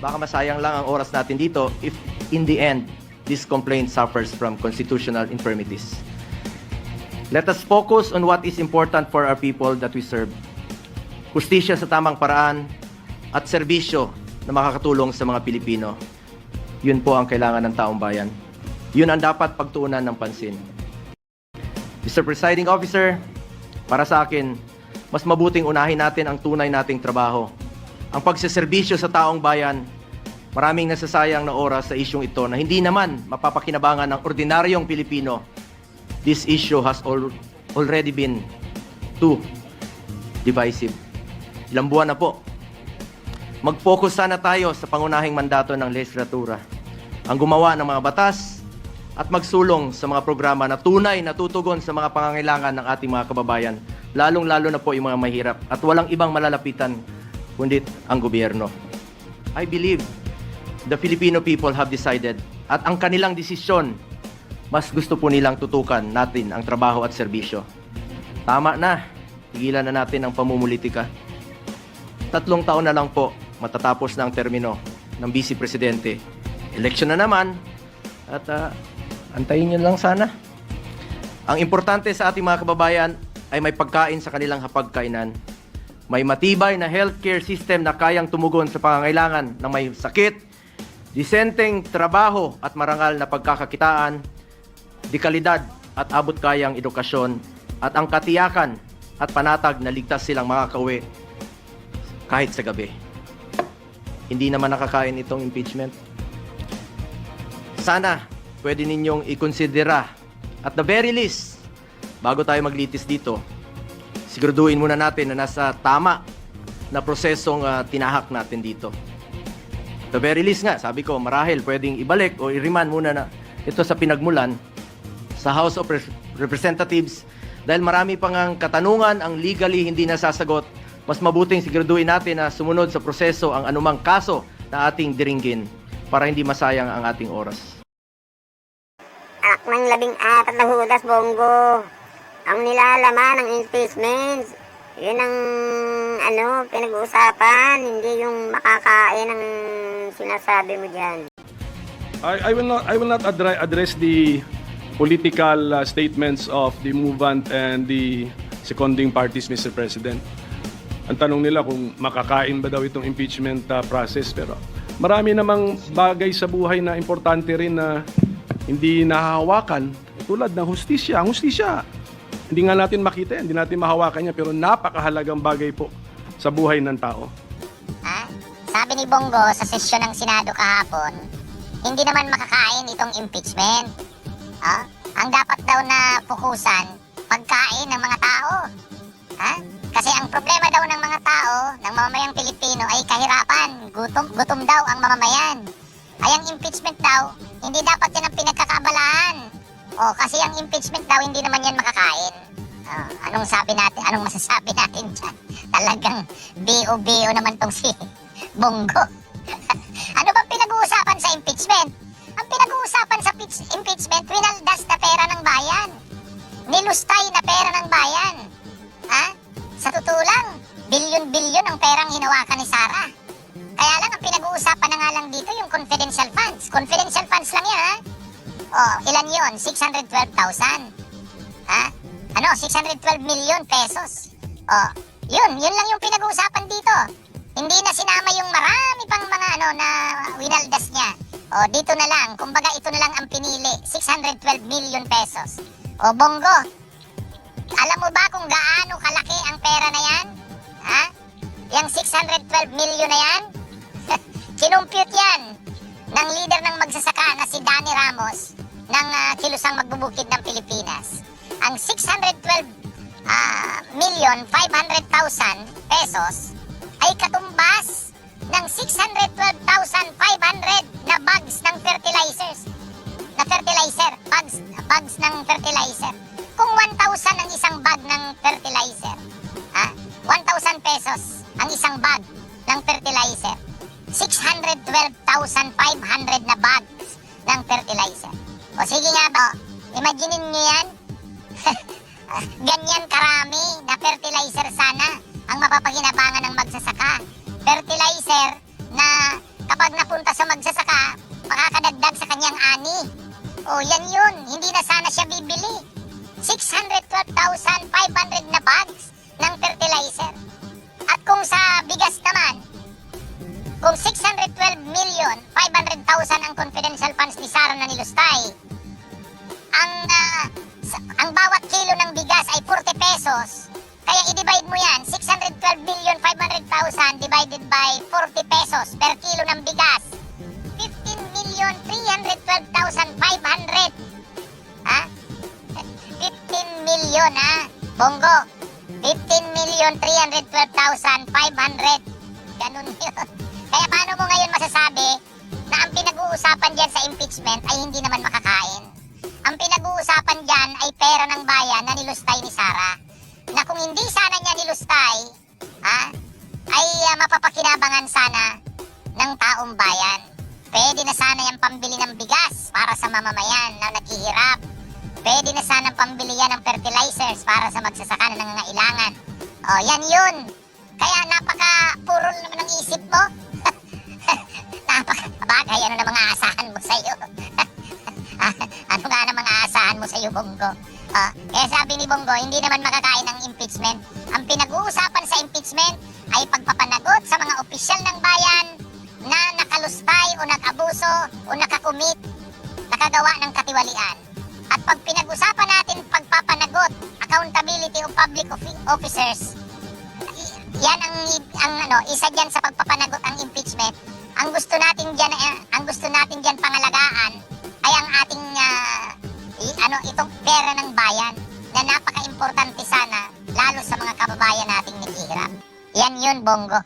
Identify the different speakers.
Speaker 1: baka masayang lang ang oras natin dito if in the end, this complaint suffers from constitutional infirmities. Let us focus on what is important for our people that we serve. Hustisya sa tamang paraan at serbisyo na makakatulong sa mga Pilipino. Yun po ang kailangan ng taong bayan. Yun ang dapat pagtuunan ng pansin. Mr. Presiding Officer, para sa akin, mas mabuting unahin natin ang tunay nating trabaho. Ang pagseserbisyo sa taong bayan, maraming nasasayang na oras sa isyong ito na hindi naman mapapakinabangan ng ordinaryong Pilipino. This issue has al- already been too divisive. Ilang buwan na po. Mag-focus sana tayo sa pangunahing mandato ng legislatura. Ang gumawa ng mga batas at magsulong sa mga programa na tunay na tutugon sa mga pangangailangan ng ating mga kababayan, lalong-lalo na po yung mga mahirap at walang ibang malalapitan kundi ang gobyerno. I believe the Filipino people have decided at ang kanilang desisyon, mas gusto po nilang tutukan natin ang trabaho at serbisyo. Tama na, tigilan na natin ang pamumulitika. Tatlong taon na lang po matatapos na ang termino ng Vice Presidente. Election na naman at ah, antayin nyo lang sana. Ang importante sa ating mga kababayan ay may pagkain sa kanilang hapagkainan. May matibay na healthcare system na kayang tumugon sa pangangailangan ng may sakit, disenteng trabaho at marangal na pagkakakitaan, dekalidad at abot kayang edukasyon at ang katiyakan at panatag na ligtas silang makakauwi kahit sa gabi. Hindi naman nakakain itong impeachment. Sana pwede ninyong ikonsidera at the very least, bago tayo maglitis dito, siguraduhin muna natin na nasa tama na prosesong ah, tinahak natin dito. The very least nga, sabi ko, marahil pwedeng ibalik o i-remand muna na ito sa pinagmulan sa House of Rep- Representatives dahil marami pang ang katanungan ang legally hindi nasasagot. Mas mabuting siguraduhin natin na sumunod sa proseso ang anumang kaso na ating diringgin para hindi masayang ang ating oras.
Speaker 2: Act ng labing apat na hudas, Bongo. Ang nilalaman ng impeachment, yun ang ano, pinag-uusapan, hindi yung makakain ang sinasabi mo dyan.
Speaker 3: I, I will not I will not address, address the political uh, statements of the movant and the seconding parties, Mr. President. Ang tanong nila kung makakain ba daw itong impeachment uh, process pero marami namang bagay sa buhay na importante rin na hindi nahahawakan tulad ng hustisya. Ang hustisya, hindi nga natin makita yan, hindi natin mahawakan yan pero napakahalagang bagay po sa buhay ng tao.
Speaker 4: Ha? Sabi ni Bongo sa sesyon ng Senado kahapon, hindi naman makakain itong impeachment. Ah, ang dapat daw na pukusan, pagkain ng mga tao. Ha? Kasi ang problema daw ng mga tao, ng mamamayang Pilipino ay kahirapan, gutom, gutom daw ang mamamayan. Ay ang impeachment daw, hindi dapat yan ang pinagkakaabalahan. O, kasi ang impeachment daw, hindi naman yan makakain. Ah, anong sabi natin, anong masasabi natin dyan? Talagang BO-BO naman tong si Bongo. ano ba pinag-uusapan sa impeachment? Ang pinag-uusapan sa impeachment, winaldas na pera ng bayan. Nilustay na pera ng bayan. Ha? Sa totoo lang, bilyon-bilyon ang perang hinawakan ni Sara. Kaya lang, ang pinag-uusapan na nga lang dito yung confidential funds. Confidential funds lang yan, ha? Oh, ilan yon? 612,000. Ha? Ano, 612 million pesos. Oh, yun, yun lang yung pinag-uusapan dito. Hindi na sinama yung marami pang mga ano na winaldas niya. Oh, dito na lang, kumbaga ito na lang ang pinili, 612 million pesos. Oh, Bongo, alam mo ba kung gaano kalaki ang pera na yan? Ha? Yang 612 million na yan? Kinumpute yan ng leader ng magsasaka na si Danny Ramos ng ah, kilusang magbubukid ng Pilipinas. Ang 612 ah, million 500,000 pesos ay katumbas ng 612,500 na bags ng fertilizers. Na fertilizer, bags, bags ng fertilizer. Kung 1,000 ang isang bag ng fertilizer, ha? 1,000 pesos ang isang bag ng fertilizer. 612,500 na bags ng fertilizer. O sige nga ba, imaginein nyo yan? Ganyan karami na fertilizer sana ang mapapakinabangan ng magsasaka. Fertilizer na kapag pag napunta sa magsasaka, makakadagdag sa kanyang ani. O yan yun, hindi na sana siya bibili. 612,500 na bags ng fertilizer. At kung sa bigas naman, kung 612 million 500,000 ang confidential funds ni Sara na nilustay, ang sa- ang bawat kilo ng bigas ay 40 pesos. Kaya i-divide mo yan, 612 million 500,000 divided by 40 pesos per kilo ng bigas. 15 million 312,500. Ha? 15 million ha? Bongo. 15 million 312,500. Ganun yun. Kaya paano mo ngayon masasabi na ang pinag-uusapan dyan sa impeachment ay hindi naman makakain? Ang pinag-uusapan dyan ay pera ng bayan na nilustay ni Sara. Na kung hindi sana niya nilustay, ha, ay ah, mapapakinabangan sana ng taong bayan. Pwede na sana yung pambili ng bigas para sa mamamayan na naghihirap. Pwede na sana pambili yan ng fertilizers para sa magsasaka na nangangailangan. O, yan yun. Kaya napaka-purol naman ng isip mo. napaka bagay, ano na mga asahan mo sa'yo? Mo sa'yo, Bongo? Ah, kaya sabi ni Bongo, hindi naman makakain ng impeachment. Ang pinag-uusapan sa impeachment ay pagpapanagot sa mga opisyal ng bayan na nakalustay o nag-abuso o nakakumit, nakagawa ng katiwalian. At pag pinag-usapan natin pagpapanagot, accountability of public offi- officers, yan ang, ang ano, isa diyan sa pagpapanagot ang impeachment. Ang gusto natin diyan ang gusto natin diyan pangalagaan ano itong pera ng bayan na napaka-importante sana lalo sa mga kababayan nating naghihirap. Yan yun, Bongo.